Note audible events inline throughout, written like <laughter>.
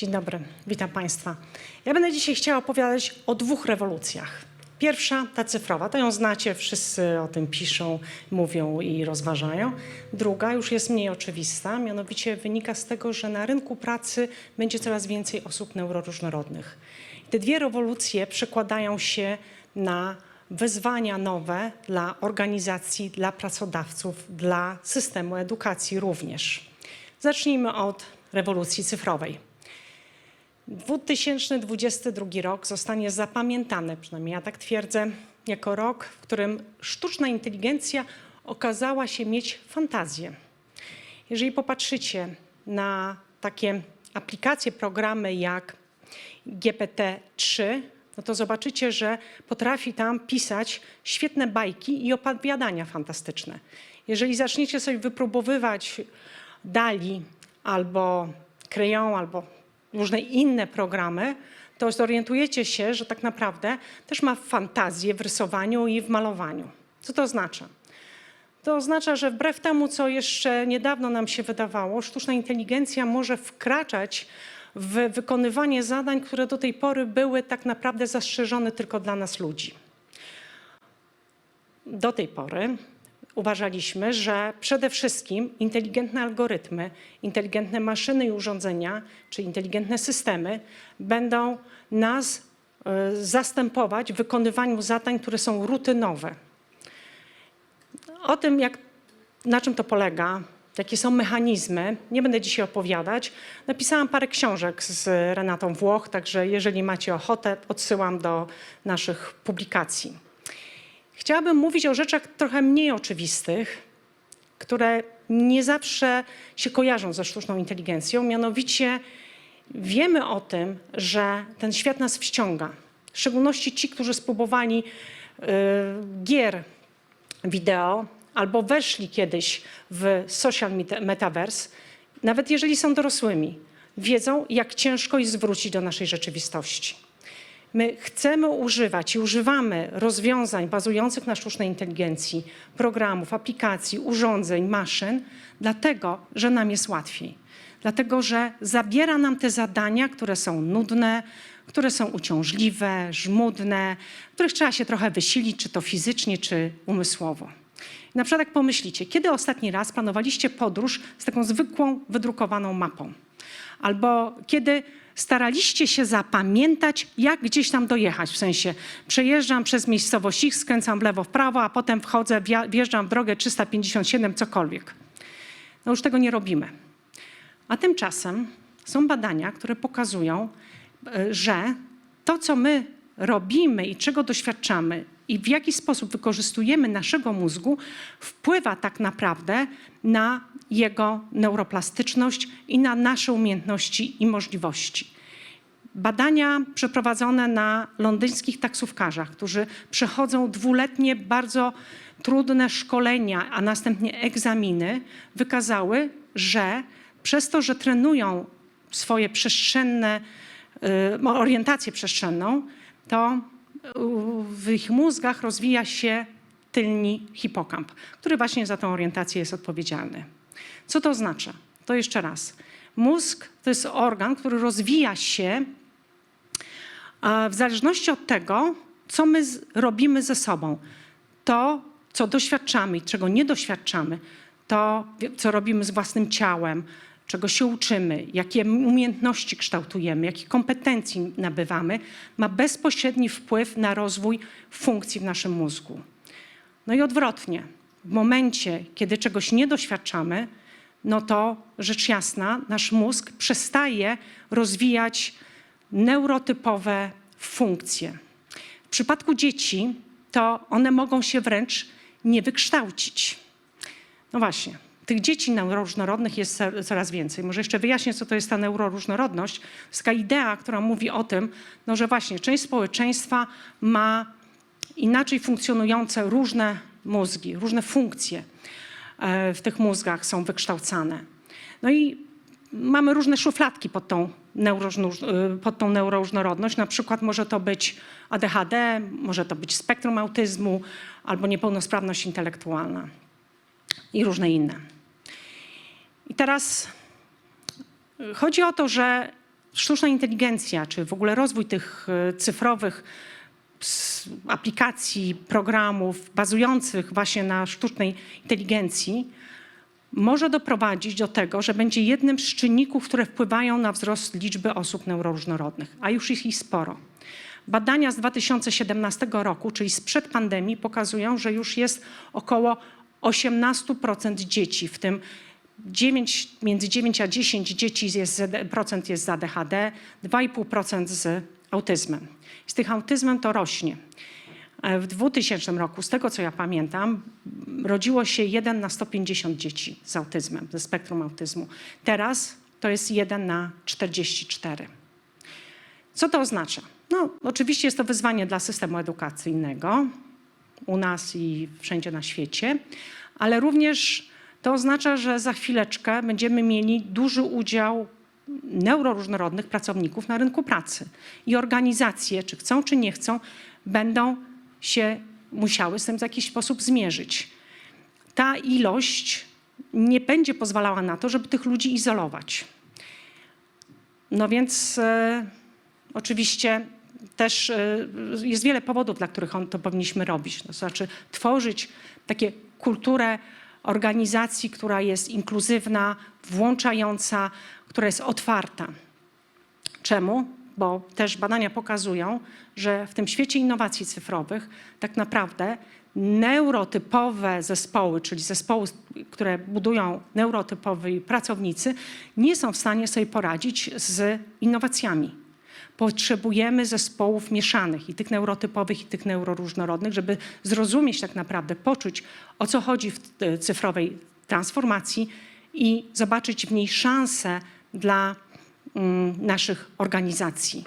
Dzień dobry, witam Państwa. Ja będę dzisiaj chciała opowiadać o dwóch rewolucjach. Pierwsza, ta cyfrowa, to ją znacie, wszyscy o tym piszą, mówią i rozważają. Druga już jest mniej oczywista, mianowicie wynika z tego, że na rynku pracy będzie coraz więcej osób neuroróżnorodnych. Te dwie rewolucje przekładają się na wyzwania nowe dla organizacji, dla pracodawców, dla systemu edukacji również. Zacznijmy od rewolucji cyfrowej. 2022 rok zostanie zapamiętany, przynajmniej ja tak twierdzę, jako rok, w którym sztuczna inteligencja okazała się mieć fantazję. Jeżeli popatrzycie na takie aplikacje, programy jak GPT-3, no to zobaczycie, że potrafi tam pisać świetne bajki i opowiadania fantastyczne. Jeżeli zaczniecie sobie wypróbowywać Dali albo Crayon, albo różne inne programy, to zorientujecie się, że tak naprawdę też ma fantazję w rysowaniu i w malowaniu. Co to oznacza? To oznacza, że wbrew temu, co jeszcze niedawno nam się wydawało, sztuczna inteligencja może wkraczać w wykonywanie zadań, które do tej pory były tak naprawdę zastrzeżone tylko dla nas ludzi. Do tej pory uważaliśmy, że przede wszystkim inteligentne algorytmy, inteligentne maszyny i urządzenia, czy inteligentne systemy będą nas e, zastępować w wykonywaniu zadań, które są rutynowe. O tym, jak, na czym to polega, jakie są mechanizmy, nie będę dzisiaj opowiadać. Napisałam parę książek z Renatą Włoch, także jeżeli macie ochotę, odsyłam do naszych publikacji. Chciałabym mówić o rzeczach trochę mniej oczywistych, które nie zawsze się kojarzą ze sztuczną inteligencją. Mianowicie wiemy o tym, że ten świat nas wciąga. W szczególności ci, którzy spróbowali y, gier wideo albo weszli kiedyś w social metaverse, nawet jeżeli są dorosłymi, wiedzą, jak ciężko jest zwrócić do naszej rzeczywistości. My chcemy używać i używamy rozwiązań bazujących na sztucznej inteligencji, programów, aplikacji, urządzeń, maszyn, dlatego, że nam jest łatwiej. Dlatego, że zabiera nam te zadania, które są nudne, które są uciążliwe, żmudne, których trzeba się trochę wysilić, czy to fizycznie, czy umysłowo. Na przykład jak pomyślicie, kiedy ostatni raz planowaliście podróż z taką zwykłą, wydrukowaną mapą? Albo kiedy staraliście się zapamiętać, jak gdzieś tam dojechać. W sensie przejeżdżam przez miejscowość X, skręcam w lewo, w prawo, a potem wchodzę, wjeżdżam w drogę 357, cokolwiek. No już tego nie robimy. A tymczasem są badania, które pokazują, e, że to, co my robimy i czego doświadczamy i w jaki sposób wykorzystujemy naszego mózgu, wpływa tak naprawdę na jego neuroplastyczność i na nasze umiejętności i możliwości. Badania przeprowadzone na londyńskich taksówkarzach, którzy przechodzą dwuletnie, bardzo trudne szkolenia, a następnie egzaminy, wykazały, że przez to, że trenują swoje przestrzenne, y, orientację przestrzenną, to w ich mózgach rozwija się tylni hipokamp, który właśnie za tę orientację jest odpowiedzialny. Co to oznacza? To jeszcze raz. Mózg to jest organ, który rozwija się w zależności od tego, co my robimy ze sobą. To, co doświadczamy i czego nie doświadczamy, to, co robimy z własnym ciałem, czego się uczymy, jakie umiejętności kształtujemy, jakich kompetencji nabywamy, ma bezpośredni wpływ na rozwój funkcji w naszym mózgu. No i odwrotnie. W momencie, kiedy czegoś nie doświadczamy, no to rzecz jasna, nasz mózg przestaje rozwijać neurotypowe funkcje. W przypadku dzieci to one mogą się wręcz nie wykształcić. No właśnie, tych dzieci neuroróżnorodnych jest coraz więcej. Może jeszcze wyjaśnię, co to jest ta neuroróżnorodność. To taka idea, która mówi o tym, no, że właśnie część społeczeństwa ma inaczej funkcjonujące różne mózgi, różne funkcje e, w tych mózgach są wykształcane. No i mamy różne szufladki pod tą, e, pod tą neuroróżnorodność. Na przykład może to być ADHD, może to być spektrum autyzmu albo niepełnosprawność intelektualna i różne inne. I teraz chodzi o to, że sztuczna inteligencja, czy w ogóle rozwój tych e, cyfrowych aplikacji, programów bazujących właśnie na sztucznej inteligencji, może doprowadzić do tego, że będzie jednym z czynników, które wpływają na wzrost liczby osób neuroróżnorodnych, a już jest ich sporo. Badania z 2017 roku, czyli sprzed pandemii, pokazują, że już jest około 18% dzieci, w tym 9, między 9 a 10 dzieci jest, procent jest z ADHD, 2,5% z autyzmem. Z tych autyzmem to rośnie. E, W 2000 roku, z tego co ja pamiętam, rodziło się 1 na 150 dzieci z autyzmem, ze spektrum autyzmu. Teraz to jest 1 na 44. Co to oznacza? No, oczywiście jest to wyzwanie dla systemu edukacyjnego u nas i wszędzie na świecie, ale również to oznacza, że za chwileczkę będziemy mieli duży udział neuroróżnorodnych pracowników na rynku pracy. I organizacje, czy chcą, czy nie chcą, będą się musiały z tym w jakiś sposób zmierzyć. Ta ilość nie będzie pozwalała na to, żeby tych ludzi izolować. No więc e, oczywiście też e, jest wiele powodów, dla których on to powinniśmy robić. To znaczy tworzyć takie kulturę organizacji, która jest inkluzywna, włączająca, która jest otwarta. Czemu? Bo też badania pokazują, że w tym świecie innowacji cyfrowych tak naprawdę neurotypowe zespoły, czyli zespoły, które budują neurotypowi pracownicy, nie są w stanie sobie poradzić z innowacjami. Potrzebujemy zespołów mieszanych i tych neurotypowych, i tych neuroróżnorodnych, żeby zrozumieć tak naprawdę, poczuć o co chodzi w e, cyfrowej transformacji i zobaczyć w niej szansę dla mm, naszych organizacji.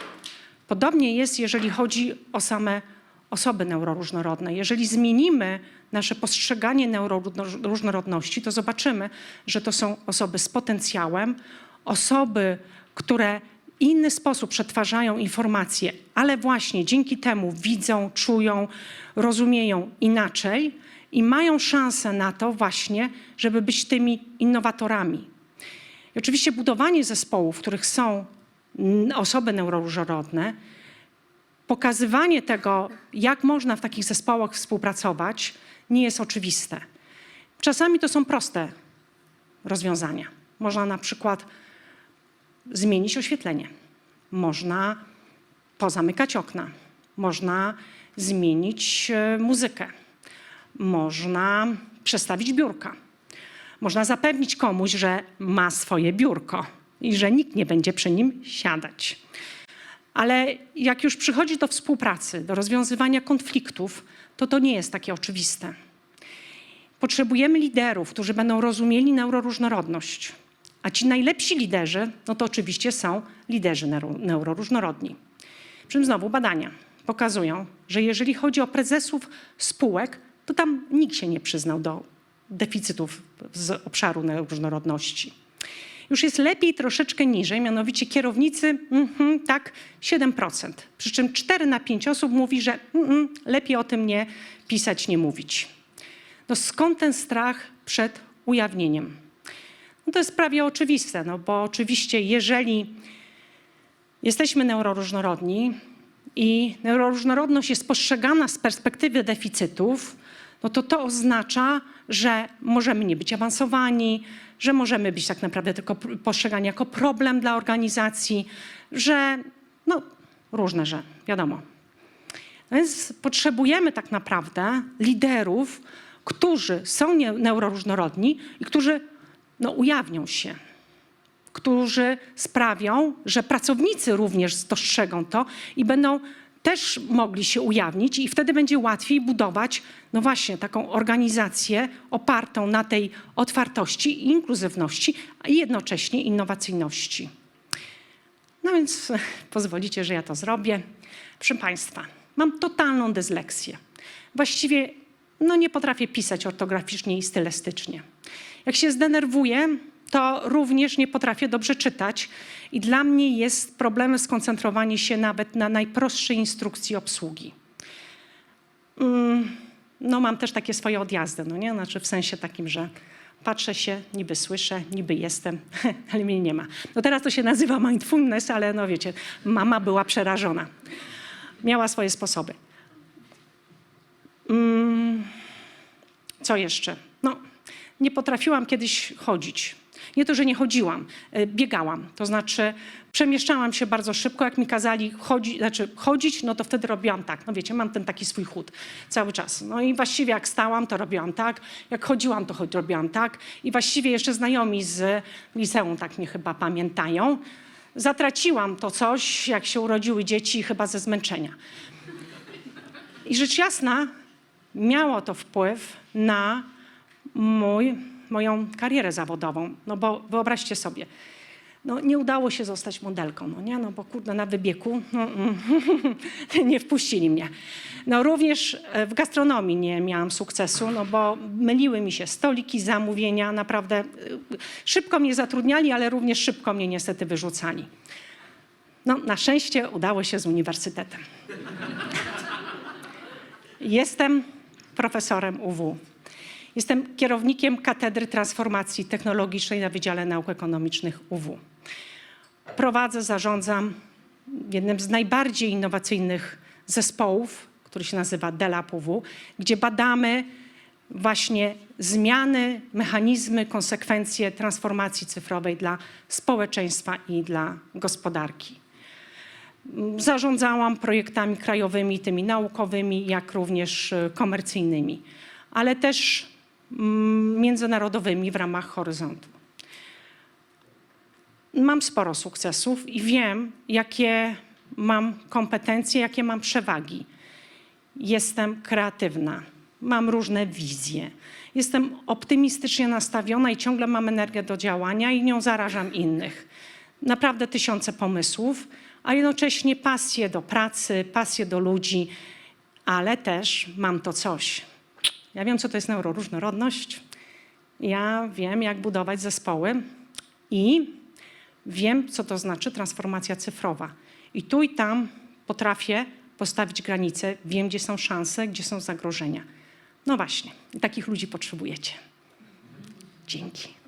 Podobnie jest, jeżeli chodzi o same osoby neuroróżnorodne. Jeżeli zmienimy nasze postrzeganie neuroróżnorodności, to zobaczymy, że to są osoby z potencjałem, osoby, które inny sposób przetwarzają informacje, ale właśnie dzięki temu widzą, czują, rozumieją inaczej i mają szansę na to właśnie, żeby być tymi innowatorami. I oczywiście budowanie zespołów, w których są osoby neuroróżnorodne, pokazywanie tego, jak można w takich zespołach współpracować, nie jest oczywiste. Czasami to są proste rozwiązania. Można na przykład zmienić oświetlenie, można pozamykać okna, można zmienić e, muzykę, można przestawić biurka. Można zapewnić komuś, że ma swoje biurko i że nikt nie będzie przy nim siadać. Ale jak już przychodzi do współpracy, do rozwiązywania konfliktów, to to nie jest takie oczywiste. Potrzebujemy liderów, którzy będą rozumieli neuroróżnorodność. A ci najlepsi liderzy, no to oczywiście są liderzy neuro- neuroróżnorodni. Przy czym znowu badania pokazują, że jeżeli chodzi o prezesów spółek, to tam nikt się nie przyznał do deficytów z obszaru neuroróżnorodności. Już jest lepiej troszeczkę niżej, mianowicie kierownicy, mhm, tak, 7%. Przy czym 4 na 5 osób mówi, że mhm, lepiej o tym nie pisać, nie mówić. No skąd ten strach przed ujawnieniem? No to jest prawie oczywiste, no bo oczywiście jeżeli jesteśmy neuroróżnorodni i neuroróżnorodność jest postrzegana z perspektywy deficytów, no to to oznacza, że możemy nie być awansowani, że możemy być tak naprawdę tylko postrzegani jako problem dla organizacji, że no różne, że wiadomo. No więc potrzebujemy tak naprawdę liderów, którzy są neuroróżnorodni i którzy no, ujawnią się, którzy sprawią, że pracownicy również dostrzegą to i będą też mogli się ujawnić i wtedy będzie łatwiej budować, no właśnie, taką organizację opartą na tej otwartości i inkluzywności, a jednocześnie innowacyjności. No więc <laughs> pozwolicie, że ja to zrobię. Proszę Państwa, mam totalną dysleksję. Właściwie no nie potrafię pisać ortograficznie i stylistycznie. Jak się zdenerwuję, to również nie potrafię dobrze czytać i dla mnie jest problemem skoncentrowanie się nawet na najprostszej instrukcji obsługi. Mm, No mam też takie swoje odjazdy, no nie? Znaczy w sensie takim, że patrzę się, niby słyszę, niby jestem, <laughs> ale mnie nie ma. No teraz to się nazywa mindfulness, ale no wiecie, mama była przerażona. Miała swoje sposoby. Mm, co jeszcze? Nie potrafiłam kiedyś chodzić. Nie to, że nie chodziłam, e, biegałam. To znaczy przemieszczałam się bardzo szybko. Jak mi kazali chodzi, znaczy chodzić, no to wtedy robiłam tak. No wiecie, mam ten taki swój chód cały czas. No i właściwie jak stałam, to robiłam tak. Jak chodziłam, to robiłam tak. I właściwie jeszcze znajomi z liceum tak mnie chyba pamiętają. Zatraciłam to coś, jak się urodziły dzieci, chyba ze zmęczenia. I rzecz jasna, miało to wpływ na mój, moją karierę zawodową. No bo wyobraźcie sobie, no nie udało się zostać modelką, no nie, no bo kurde, na wybiegu no, mm, <laughs> nie wpuścili mnie. No również e, w gastronomii nie miałam sukcesu, no bo myliły mi się stoliki, zamówienia, naprawdę e, szybko mnie zatrudniali, ale również szybko mnie niestety wyrzucali. No na szczęście udało się z uniwersytetem. <laughs> Jestem profesorem UW. Jestem kierownikiem Katedry Transformacji Technologicznej na Wydziale Nauk Ekonomicznych UW. Prowadzę, zarządzam jednym z najbardziej innowacyjnych zespołów, który się nazywa DELAP UW, gdzie badamy właśnie zmiany, mechanizmy, konsekwencje transformacji cyfrowej dla społeczeństwa i dla gospodarki. Zarządzałam projektami krajowymi, tymi naukowymi, jak również komercyjnymi, ale też międzynarodowymi w ramach horyzontu. Mam sporo sukcesów i wiem, jakie mam kompetencje, jakie mam przewagi. Jestem kreatywna, mam różne wizje. Jestem optymistycznie nastawiona i ciągle mam energię do działania i nią zarażam innych. Naprawdę tysiące pomysłów, a jednocześnie pasję do pracy, pasję do ludzi, ale też mam to coś. Ja wiem, co to jest neuroróżnorodność. Ja wiem, jak budować zespoły i wiem, co to znaczy transformacja cyfrowa. I tu i tam potrafię postawić granice, wiem, gdzie są szanse, gdzie są zagrożenia. No właśnie, takich ludzi potrzebujecie. Dzięki.